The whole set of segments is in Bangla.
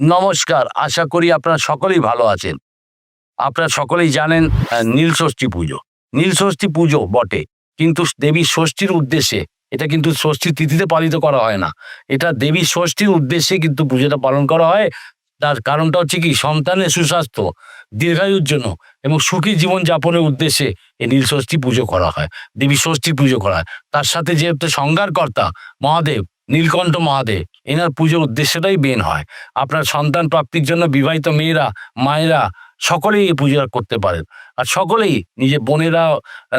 নমস্কার, আশা করি আপনারা সকলেই ভালো আছেন। আপনারা সকলেই জানেন নীলষষ্ঠী পুজো। নীলষষ্ঠী পুজো বটে, কিন্তু দেবী ষষ্ঠীর উদ্দেশ্যে, এটা কিন্তু ষষ্ঠী তিথিতে পালিত করা হয় না। এটা দেবী ষষ্ঠীর উদ্দেশ্যে কিন্তু পুজোটা পালন করা হয়। তার কারণটা হচ্ছে কি, সন্তানের সুস্বাস্থ্য, দীর্ঘায়ুর জন্য এবং সুখী জীবন যাপনের উদ্দেশ্যে এই নীলষষ্ঠী পুজো করা হয়, দেবী ষষ্ঠী পুজো করা হয়। তার সাথে যেহেতু সংজ্ঞারকর্তা মহাদেব, নীলকণ্ঠ মহাদেব এনার পুজোর উদ্দেশ্যটাই বেন হয়। আপনার সন্তান প্রাপ্তির জন্য বিবাহিত মেয়েরা, মায়েরা সকলেই এই পুজো করতে পারেন। আর সকলেই নিজের বোনেরা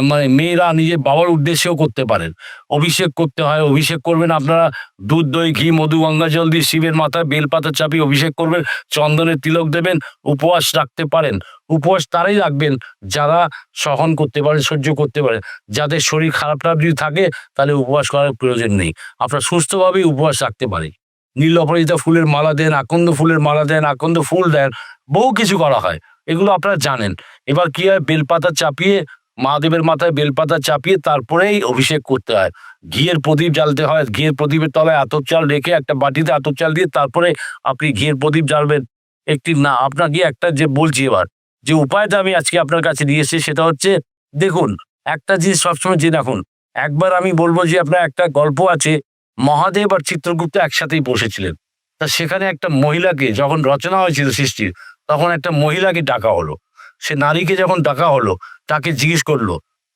মানে মেয়েরা নিজের বাবার উদ্দেশ্যেও করতে পারেন। অভিষেক করতে হয়, অভিষেক করবেন। আপনারা দুধ, দই, ঘি, মধু, গঙ্গা জল দিয়ে শিবের মাথায় বেলপাতা চাপিয়ে অভিষেক করবেন, চন্দনের তিলক দেবেন উপবাস রাখতে পারেন। উপবাস তারাই রাখবেন, যারা সহন করতে পারেন, সহ্য করতে পারেন। যাদের শরীর খারাপ টারাপ যদি থাকে, তাহলে উপবাস করার প্রয়োজন নেই। আপনারা সুস্থভাবেই উপবাস রাখতে পারে নীল অপরাজিতা ফুলের মালা দেন, আকন্দ ফুলের মালা দেন, আকন্দ ফুল দেন, বহু কিছু করা হয়। এগুলো আপনারা জানেন। এবার কি হয়? বেলপাতা চাপিয়ে, মহাদেবের মাথায় বেলপাতা চাপিয়ে তারপরেই অভিষেক করতে হয়। ঘিয়ের প্রদীপ জ্বালতে হয়। ঘিয়ের প্রদীপের তলায় আতপ চাল রেখে একটা বাটিতে আতপ চাল দিয়ে তারপরে আপনি ঘিয়ের প্রদীপ জ্বালবেন। একটি না, আপনাকে একটা যে বলছি এবার, যে উপায়টা আমি আজকে আপনার কাছে নিয়ে এসেছি সেটা হচ্ছে, দেখুন, একটা জিনিস সবসময় জেনে রাখুন। একবার আমি বলব যে আপনার একটা গল্প আছে, মহাদেব আর চিত্রগুপ্ত একসাথেই বসেছিলেন। তা সেখানে একটা মহিলাকে যখন রচনা হয়েছিল সৃষ্টির তখন একটা মহিলাকে ডাকা হলো। সে নারীকে যখন ডাকা হলো, তাকে জিজ্ঞেস করল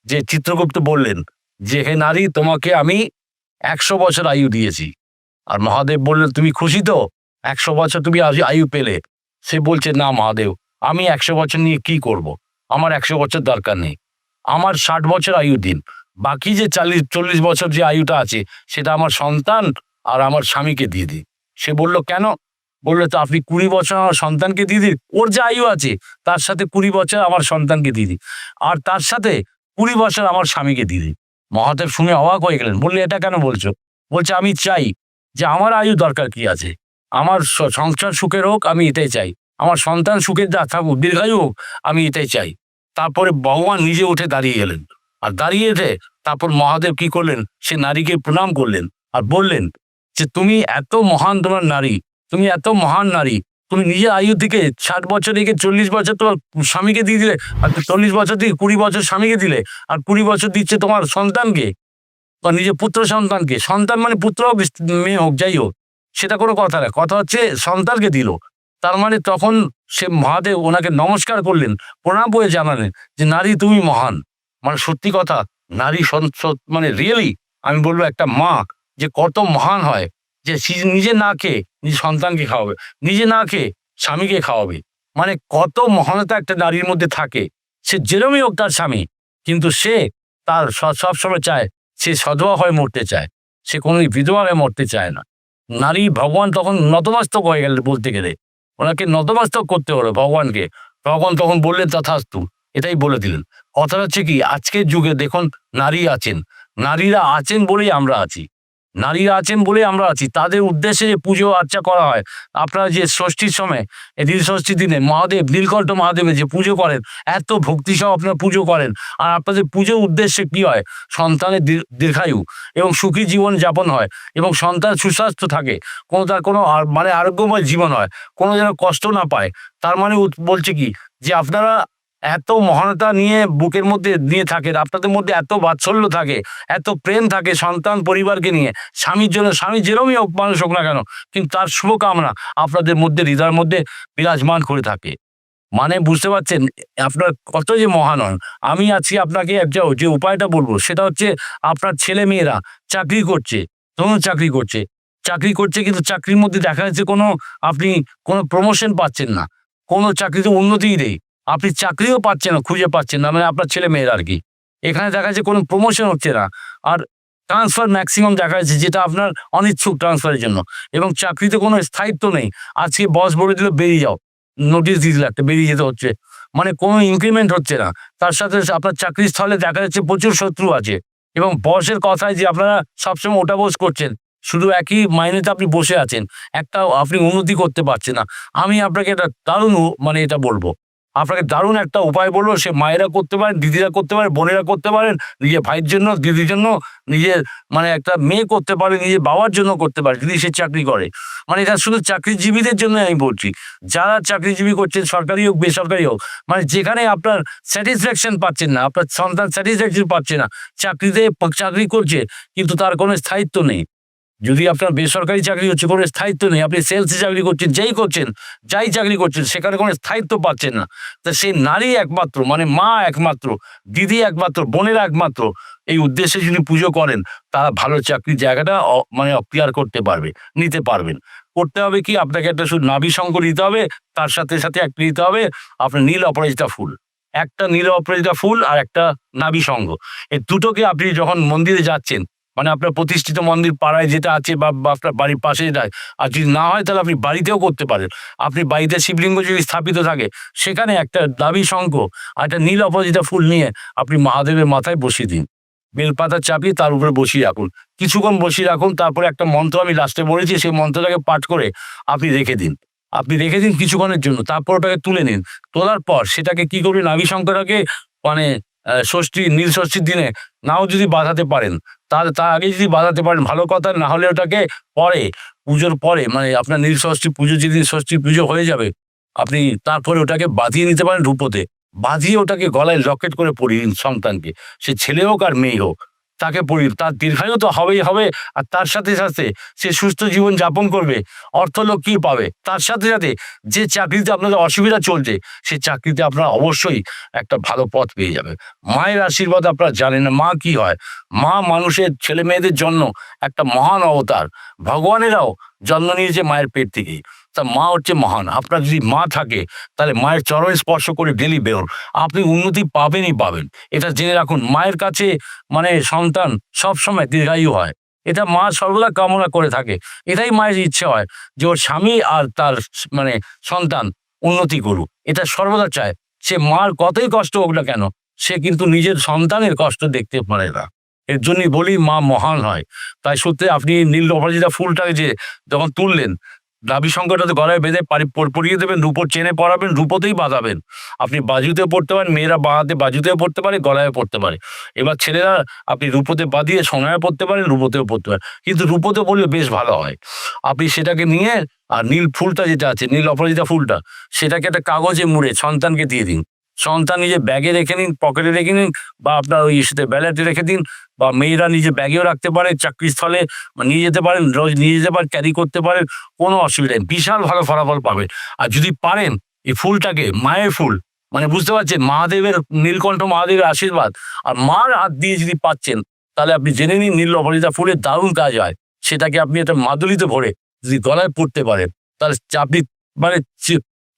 যে, চিত্রগুপ্ত বললেন যে, হে নারী, তোমাকে আমি একশো বছর আয়ু দিয়েছি। আর মহাদেব বললেন, তুমি খুশি তো? একশো বছর তুমি আয়ু পেলে? সে বলছে, না মহাদেব, আমি একশো বছর নিয়ে কি করব। আমার একশো বছর দরকার নেই। আমার ষাট বছর আয়ু দিন। বাকি যে চাল্লিশ, চল্লিশ বছর যে আয়ুটা আছে, সেটা আমার সন্তান আর আমার স্বামীকে দিয়ে দিই সে বলল, কেন? বলল, তো আপনি কুড়ি বছর আমার সন্তানকে দিয়ে দিন। ওর যে আয়ু আছে, তার সাথে কুড়ি বছর আমার সন্তানকে দিয়ে দিই আর তার সাথে কুড়ি বছর আমার স্বামীকে দিয়ে দিই মহাদেব শুনে অবাক হয়ে গেলেন। বললে, এটা কেন বলছো? বলছে, আমি চাই যে আমার আয়ু দরকার কি আছে? আমার সংসার সুখের হোক, আমি এটাই চাই। আমার সন্তান সুখের যা থাকুক, দীর্ঘায়ু হোক, আমি এটাই চাই। তারপরে ভগবান নিজে উঠে দাঁড়িয়ে গেলেন। আর দাঁড়িয়ে এসে তারপর মহাদেব কি করলেন? সে নারীকে প্রণাম করলেন আর বললেন যে, তুমি এত মহান তোমার নারী তুমি এত মহান নারী। তুমি নিজের আয়ু থেকে ষাট বছর থেকে চল্লিশ বছর তোমার স্বামীকে দিয়ে দিলে, আর চল্লিশ বছর থেকে কুড়ি বছর স্বামীকে দিলে, আর কুড়ি বছর দিচ্ছে তোমার সন্তানকে বা নিজের পুত্র সন্তানকে। সন্তান মানে পুত্র হোক, মেয়ে হোক, যাই হোক, সেটা কোনো কথা না। কথা হচ্ছে সন্তানকে দিল। তার মানে তখন সে মহাদেব ওনাকে নমস্কার করলেন, প্রণাম করে জানালেন যে, নারী, তুমি মহান। মানে সত্যি কথা, নারী মানে রিয়েলি আমি বলব একটা মা যে কত মহান হয়। যে নিজে না খেয়ে নিজের সন্তানকে খাওয়াবে, নিজে না খেয়ে স্বামীকে খাওয়াবে। মানে কত মহানতা একটা নারীর মধ্যে থাকে। সে যেরমই হোক তার স্বামী, কিন্তু সে তার সবসময় চায় সে সধবা হয়ে মরতে চায়, সে কোনো বিধবা হয়ে মরতে চায় না। নারী ভগবান তখন নতমস্তক হয়ে গেলেন বলতে গেলে। ওনাকে নতমস্তক করতে হলো ভগবানকে। ভগবান তখন বললেন, তথাস্তু। এটাই বলে দিলেন। কথাটা হচ্ছে কি, আজকের যুগে দেখুন নারী আছেন। নারীরা আছেন বলেই আমরা আছি। নারীরা আছেন বলেই আমরা আছি। তাদের উদ্দেশ্যে যে পুজো আর্চা করা হয়, আপনারা যে ষষ্ঠীর সময় এই ষষ্ঠীর দিনে মহাদেব, নীলকণ্ঠ মহাদেবের যে পুজো করেন, এত ভক্তি সহ আপনারা পুজো করেন। আর আপনাদের পুজোর উদ্দেশ্যে কি হয়? সন্তানের দীর- দীর্ঘায়ু এবং সুখী জীবন যাপন হয় এবং সন্তান সুস্বাস্থ্য থাকে। কোনো তার কোনো মানে আরোগ্যময় জীবন হয়। কোনো যেন কষ্ট না পায়। তার মানে বলছে কি? যে আপনারা এত মহানতা নিয়ে বুকের মধ্যে নিয়ে থাকেন আপনাদের মধ্যে এত বাৎসল্য থাকে, এত প্রেম থাকে সন্তান পরিবারকে নিয়ে, স্বামীর জন্য, স্বামী যেরমই মানুষ হোক না কেন, কিন্তু তার শুভকামনা আপনাদের মধ্যে, হৃদয়ের মধ্যে বিরাজমান করে থাকে। মানে বুঝতে পারছেন, আপনার কত যে মহান হন। আমি আজকে আপনাকে একটা যে উপায়টা বলব, সেটা হচ্ছে আপনার ছেলে মেয়েরা চাকরি করছে, ধরুন চাকরি করছে। চাকরি করছে কিন্তু চাকরির মধ্যে দেখা যাচ্ছে কোনো, আপনি কোনো প্রমোশন পাচ্ছেন না। কোনো চাকরিতে উন্নতিই নেই। আপনি চাকরিও পাচ্ছেন না, খুঁজে পাচ্ছেন না মানে আপনার ছেলে মেয়েরা আর কি। এখানে দেখা যাচ্ছে কোনো প্রমোশন হচ্ছে না। আর ট্রান্সফার ম্যাক্সিমাম দেখা যাচ্ছে যেটা আপনার অনিচ্ছুক ট্রান্সফারের জন্য। এবং চাকরিতে কোনো স্থায়িত্ব নেই। আজকে বস বলে দিল, বেরিয়ে যাও। নোটিশ দিয়ে দিল একটা বেরিয়ে যেতে হচ্ছে। মানে কোনো ইনক্রিমেন্ট হচ্ছে না। তার সাথে আপনার চাকরির স্থলে দেখা যাচ্ছে প্রচুর শত্রু আছে। এবং বসের কথায় যে আপনারা সবসময় ওটা বস করছেন, শুধু একই মাইনেতে আপনি বসে আছেন, একটা আপনি উন্নতি করতে পারছেন না। আমি আপনাকে এটা দারুণ মানে এটা বলব। আপনাকে দারুণ একটা উপায় বলব, সে মায়েরা করতে পারেন, দিদিরা করতে পারেন, বোনেরা করতে পারেন, নিজের ভাইয়ের জন্য, দিদির জন্য, নিজের মানে একটা মেয়ে করতে পারে, নিজের বাবার জন্য করতে পারে, যদি সে চাকরি করে। মানে এটা শুধু চাকরিজীবীদের জন্য আমি বলছি। যারা চাকরিজীবী করছেন, সরকারি হোক, বেসরকারি হোক মানে যেখানে আপনার স্যাটিসফ্যাকশন পাচ্ছেন না, আপনার সন্তান স্যাটিসফ্যাকশন পাচ্ছে না, চাকরিতে চাকরি করছে, কিন্তু তার কোনো স্থায়িত্ব নেই। যদি আপনার বেসরকারি চাকরি হচ্ছে, কোনো স্থায়িত্ব নেই, আপনি সেলসে চাকরি করছেন, যেই করছেন, যাই চাকরি করছেন, সেখানে কোনো স্থায়িত্ব পাচ্ছেন না। তা সেই নারী একমাত্র মানে মা একমাত্র, দিদি একমাত্র, বোনের একমাত্র, এই উদ্দেশ্যে যদি পুজো করেন, তারা ভালো চাকরির জায়গাটা মানে অক্লিয়ার করতে পারবে, নিতে পারবেন। করতে হবে কি, আপনাকে একটা শুধু নাভি শঙ্খ নিতে হবে, তার সাথে সাথে একটা নিতে হবে, আপনার নীল অপরাজিতা ফুল। একটা নীল অপরাজিতা ফুল আর একটা নাভি শঙ্খ এই দুটোকে আপনি যখন মন্দিরে যাচ্ছেন মানে আপনার প্রতিষ্ঠিত মন্দির পাড়ায় যেটা আছে বা আপনার বাড়ির পাশে যেটা, আর যদি না হয় তাহলে আপনি বাড়িতেও করতে পারেন। আপনি বাড়িতে শিবলিঙ্গ যদি স্থাপিত থাকে, সেখানে একটা দাবি শঙ্খ আর একটা নীল অপরাজিতা ফুল নিয়ে আপনি মহাদেবের মাথায় বসিয়ে দিন। বেলপাতা চাপিয়ে তার উপরে বসিয়ে রাখুন। কিছুক্ষণ বসিয়ে রাখুন, তারপরে একটা মন্ত্র আমি লাস্টে বলেছি, সেই মন্ত্রটাকে পাঠ করে আপনি রেখে দিন। আপনি রেখে দিন কিছুক্ষণের জন্য, তারপর ওটাকে তুলে নিন। তোলার পর সেটাকে কি করবেন? নাভি শঙ্করটাকে মানে ষষ্ঠী, নীল ষষ্ঠীর দিনে নাও যদি বাঁধাতে পারেন তাহলে তার আগে যদি বাঁধাতে পারেন, ভালো কথা, না হলে ওটাকে পরে, পুজোর পরে মানে আপনার নীলষষ্ঠী পুজো যেদিন ষষ্ঠী পুজো হয়ে যাবে, আপনি তারপরে ওটাকে বাঁধিয়ে নিতে পারেন রূপোতে। বাঁধিয়ে ওটাকে গলায় লকেট করে দিন সন্তানকে। সে ছেলে হোক আর মেয়ে হোক। তাকে পড়ি তার দীর্ঘায়ু তো হবেই, হবে। আর তার সাথে সাথে সে সুস্থ জীবন যাপন করবে, অর্থ অর্থলক্ষ্মী পাবে? তার সাথে সাথে যে চাকরিতে আপনাদের অসুবিধা চলছে, সেই চাকরিতে আপনারা অবশ্যই একটা ভালো পথ পেয়ে যাবে মায়ের আশীর্বাদ আপনারা জানেন না, মা কি হয়? মা মানুষের ছেলে মেয়েদের জন্য একটা মহান অবতার। ভগবানেরাও জন্ম নিয়েছে মায়ের পেট থেকেই। তা মা হচ্ছে মহান। আপনার যদি মা থাকে, তাহলে মায়ের চরণে স্পর্শ করে ডেলি বেরোন। আপনি উন্নতি পাবেনই পাবেন। এটা জেনে রাখুন, মায়ের কাছে মানে সন্তান সব সময় দীর্ঘায়ু হয়। এটা মা সর্বদা কামনা করে থাকে। এটাই মায়ের ইচ্ছে হয় যে ওর স্বামী আর তার মানে সন্তান উন্নতি করুক। এটা সর্বদা চায়। সে মার কতই কষ্ট হোক না কেন, সে কিন্তু নিজের সন্তানের কষ্ট দেখতে পারে না। এর জন্যই বলি মা মহান হয়। তাই সত্যি আপনি নীল অপরাজিতা ফুলটাকে যে যখন তুললেন দাবি সংখ্যাটাতে গলায় বেঁধে পারি- পর- পরিয়ে দেবেন রূপোর চেনে পরাবেন, রূপোতেই বাঁধাবেন আপনি বাজুতেও পড়তে পারেন, মেয়েরা বাঁহাতে বাজুতেও পড়তে পারে গলায় পড়তে পারে। এবার ছেলেরা আপনি রূপোতে বাঁধিয়ে সোনায় পড়তে পারেন, রূপোতেও পড়তে পারেন। কিন্তু রূপোতে পড়লে বেশ ভালো হয়। আপনি সেটাকে নিয়ে, আর নীল ফুলটা যেটা আছে, নীল অপরাজিতা ফুলটা, সেটাকে একটা কাগজে মুড়ে সন্তানকে দিয়ে দিন। সন্তান নিজে ব্যাগে রেখে নিন, পকেটে রেখে নিন, বা আপনার ওই সাথে ব্যালেটে রেখে দিন বা মেয়েরা নিজে ব্যাগেও রাখতে পারে চাকরিস্থলে নিয়ে যেতে পারেন, রোজ নিয়ে যেতে পারেন ক্যারি করতে পারেন, কোনো অসুবিধা নেই। বিশাল ভালো ফলাফল পাবেন। আর যদি পারেন এই ফুলটাকে, মায়ের ফুল মানে বুঝতে পারছেন, মহাদেবের নীলকণ্ঠ, মহাদেবের আশীর্বাদ, আর মার হাত দিয়ে যদি পাচ্ছেন, তাহলে আপনি জেনে নিন নীল অপরাজিতা ফুলের দারুণ কাজ হয়। সেটাকে আপনি একটা মাদুলিতে ভরে যদি গলায় পড়তে পারেন, তাহলে আপনি মানে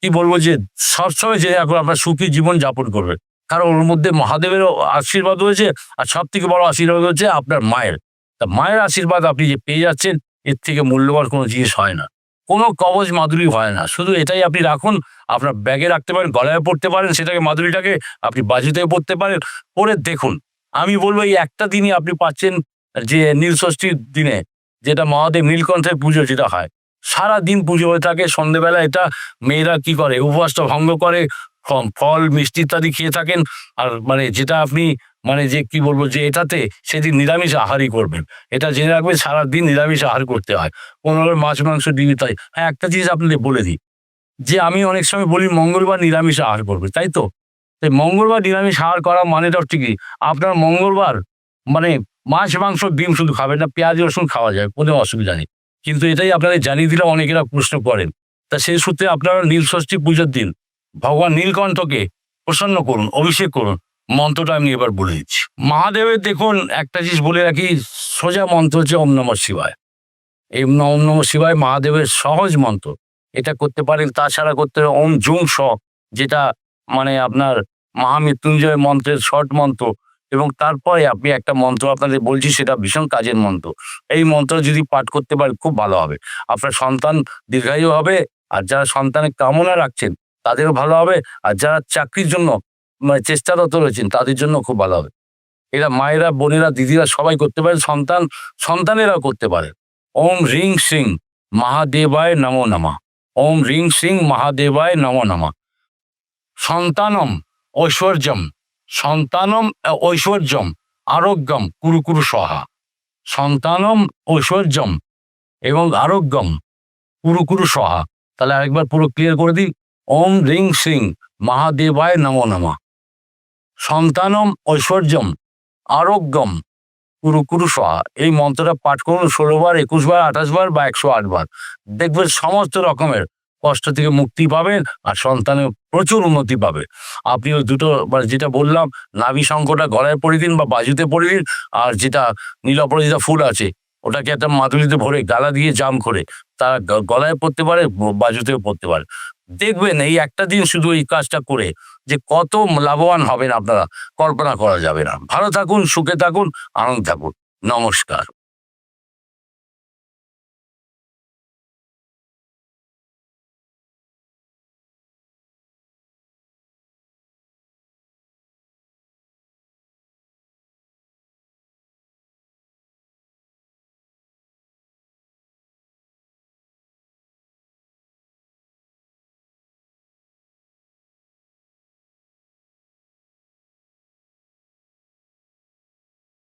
কি বলব যে সবসময় যে এখন আপনার সুখী জীবন যাপন করবেন কারণ ওর মধ্যে মহাদেবেরও আশীর্বাদ রয়েছে আর সব থেকে বড় আশীর্বাদ হচ্ছে আপনার মায়ের। তা মায়ের আশীর্বাদ আপনি যে পেয়ে যাচ্ছেন, এর থেকে মূল্যবান কোনো জিনিস হয় না। কোনো কবজ মাদুরি হয় না। শুধু এটাই আপনি রাখুন, আপনার ব্যাগে রাখতে পারেন, গলায় পড়তে পারেন, সেটাকে মাদুরিটাকে আপনি বাজিতে পড়তে পারেন। পরে দেখুন, আমি বলব এই একটা দিনই আপনি পাচ্ছেন যে নীল ষষ্ঠীর দিনে যেটা মহাদেব নীলকণ্ঠের পুজো যেটা হয়। সারা দিন পুজো হয়ে থাকে, সন্ধেবেলা এটা মেয়েরা কি করে, উপবাসটা ভঙ্গ করে ফল মিষ্টি ইত্যাদি খেয়ে থাকেন। আর মানে যেটা আপনি মানে যে কি বলব যে এটাতে সেদিন নিরামিষ আহারই করবেন। এটা জেনে রাখবেন সারাদিন নিরামিষ আহার করতে হয়। কোনো রকম মাছ, মাংস ডিম তাই হ্যাঁ একটা জিনিস আপনাদের বলে দিই। যে আমি অনেক সময় বলি মঙ্গলবার নিরামিষ আহার করবে, তাই তো? তাই মঙ্গলবার নিরামিষ আহার করা মানেটা কি? আপনার মঙ্গলবার মানে মাছ, মাংস, ডিম শুধু খাবেন না, পেঁয়াজ, রসুন খাওয়া যায়, কোনো অসুবিধা নেই। কিন্তু এটাই আপনাদের জানিয়ে দিলে অনেকেরা প্রশ্ন করেন। তা সেই সূত্রে আপনারা নীল ষষ্ঠী পুজোর দিন ভগবান নীলকণ্ঠকে প্রসন্ন করুন, অভিষেক করুন। মন্ত্রটা আমি এবার বলে দিচ্ছি। মহাদেবের দেখুন একটা জিনিস বলে রাখি, সোজা মন্ত্র হচ্ছে ওম নম শিবায়। এই ওম নম শিবায় মহাদেবের সহজ মন্ত্র। এটা করতে পারেন, তাছাড়া করতে ওম জুং স, যেটা মানে আপনার মহামৃত্যুঞ্জয় মন্ত্রের শর্ট মন্ত্র। এবং তারপরে আপনি একটা মন্ত্র আপনাদের বলছি, সেটা ভীষণ কাজের মন্ত্র। এই মন্ত্র যদি পাঠ করতে পারেন, খুব ভালো হবে। আপনার সন্তান দীর্ঘায়ু হবে, আর যারা সন্তানের কামনা রাখছেন তাদেরও ভালো হবে আর যারা চাকরির জন্য মানে চেষ্টারত রয়েছেন, তাদের জন্য খুব ভালো হবে। এরা মায়েরা, বোনেরা, দিদিরা সবাই করতে পারে, সন্তান, সন্তানেরাও করতে পারে। ওম রিং সিং মহাদেবায় নমো নমঃ। ওম রিং সিং মহাদেবায় নমো নমঃ। সন্তানম ঐশ্বর্যম সন্তানম ঐশ্বর্যম, আরোগ্যম কুরু কুরু সহা। সন্তানম ঐশ্বর্যম এবং আরোগ্যম কুরু কুরু সহা। তাহলে আরেকবার পুরো ক্লিয়ার করে দিই। ওম রিং সিং মহাদেবায় নমো নমা। সন্তানম ঐশ্বর্যম আরোগ্যম। কুরু কুরু সহা এই মন্ত্রটা পাঠ করুন ষোলো বার, একুশ বার, আঠাশ বার বা একশো আট বার। দেখবেন সমস্ত রকমের কষ্ট থেকে মুক্তি পাবেন আর সন্তানের প্রচুর উন্নতি পাবে। আপনি ওই দুটো মানে যেটা বললাম, নাভি শঙ্কটা গলায় পরে দিন বা বাজুতে পরে দিন আর যেটা নীল অপরাজিতা ফুল আছে, ওটাকে একটা মাদুলিতে ভরে গালা দিয়ে জাম করে তারা গলায় পড়তে পারে, বাজুতেও পড়তে পারে। দেখবেন এই একটা দিন শুধু এই কাজটা করে যে কত লাভবান হবেন আপনারা, কল্পনা করা যাবে না। ভালো থাকুন, সুখে থাকুন, আনন্দ থাকুন। নমস্কার।